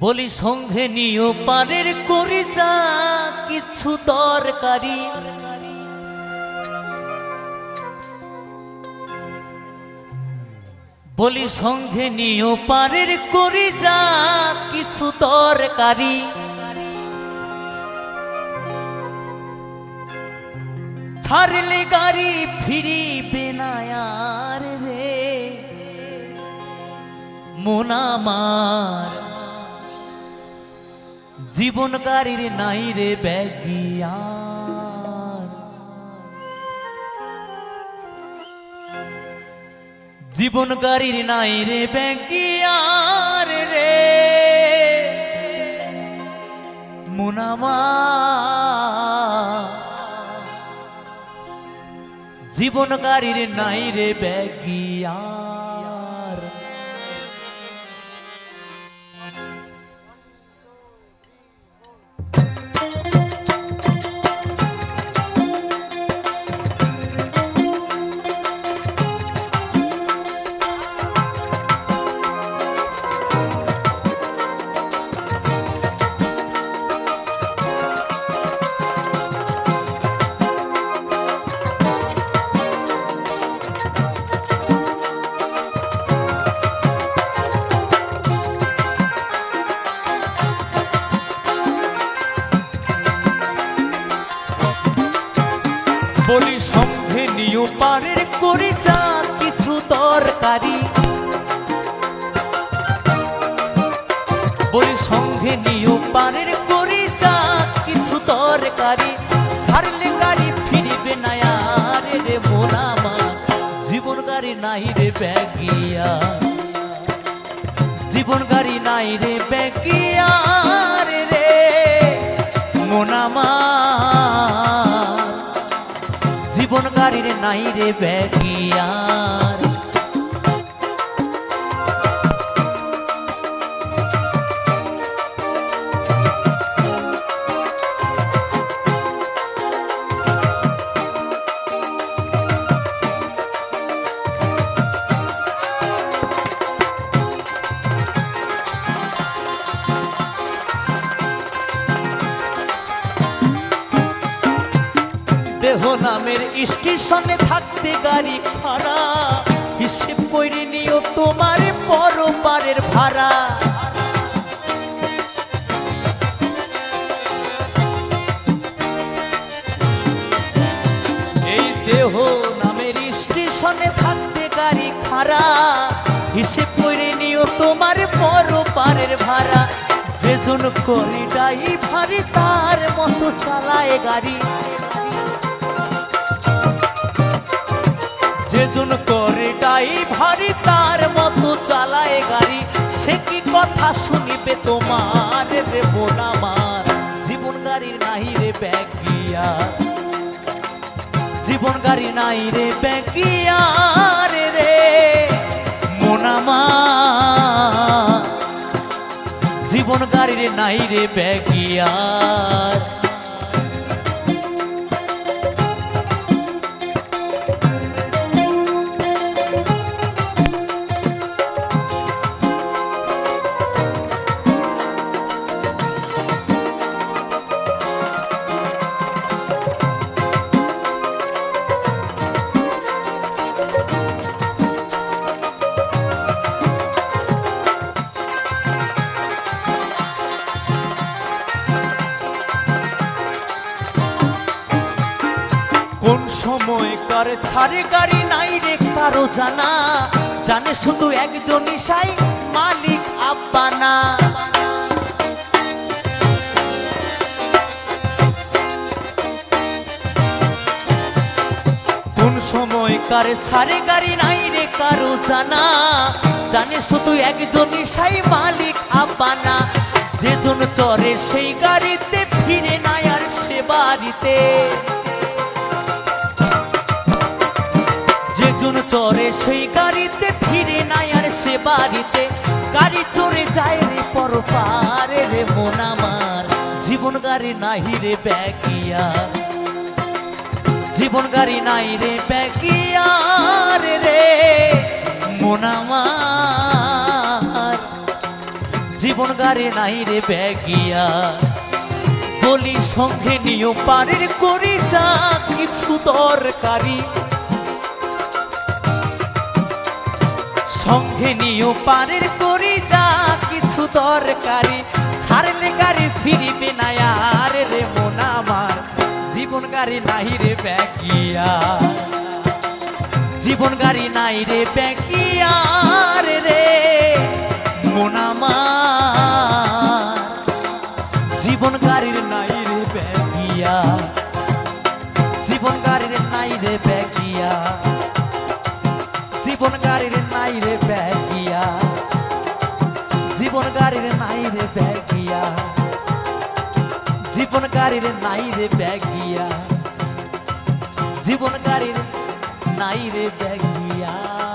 বলি, সঙ্গে নিও পারের করি যা কিছু দরকারি। বলি, সঙ্গে নিও পারের করি যা কিছু দরকারি। ছাড়লে গাড়ি ফিরিবে না আর রে। মোনামার জীবনকারীর নাই রে ব্যাগিয়ার জীবনকারীর নাই রে ব্যাগিয়ার রে। মোনামার জীবনকারীর নাই রে ব্যাগিয়ার পারের করি যা কিছু দরকারি। বলি সঙ্গে নিও পারের করি যা কিছু দরকারি। ছাড়লে গাড়ি ফিরিবে না আর রে মোনামা জীবন গাড়ি নাই রে ব্যাগিয়া। জীবন গাড়ি নাই রে ব্যাগিয়া রে মোনামা জীবন গাড়ির নাই রে ব্যাগিয়ার দেহ নামের স্টেশনে থাকতে গাড়ি ভাড়া। হিসেব করে নিও তোমার পরপারের ভাড়া। এই দেহ নামের স্টেশনে থাকতে গাড়ি খাড়া হিসেব করে নিও তোমার পরপারের ভাড়া। যেজন করি ডাই ভারী তার মতো চালায় গাড়ি। যেজন করে ভারী তার মতো চালায় গাড়ি। সে কি কথা শুনিবে তোমার রে বোনামার জীবন গাড়ির নাই রে ব্যাগিয়া। জীবন গাড়ি নাই রে ব্যাগিয়ার রে মোনামার জীবন গাড়ির নাই রে ব্যাগিয়ার কার ছাড়ে গাড়ি নাই রে, কারও জানা। জানে শুধু একজনই সাই, মালিক আব্বানা কোন সময় কার ছাড়ে গাড়ি নাই রে, কারও জানা। জানে শুধু একজনই সাই, মালিক আব্বানা যেজন চরে সেই গাড়িতে, ফিরে নাই আর সে বাড়িতে। যেজন চরে সেই গাড়িতে ফিরে নাই আর সে বাড়িতে। গাড়ি চড়ে যায় রে পর পারে রে মন আমার। জীবন গাড়ি নাহি রে ব্যাগিয়া। জীবন গাড়ি নাই রে ব্যাগিয়ার রে মন আমার। জীবন গাড়ি নাই রে ব্যাগিয়া। বলি সঙ্গে নিও, পারের করি যা কিছু দরকারি। সঙ্গে নিয়েও পারের করি যা কিছু দরকারি। ছাড়লে গাড়ি ফিরিবে না আর রে মন আমার। জীবন গাড়ি নাই রে ব্যাগিয়া। জীবন গাড়ি নাই রে ব্যাগিয়া। রে জীবন গাড়ির নাই রে ব্যাগিয়া। জীবন গাড়ির নাই রে ব্যাগিয়া।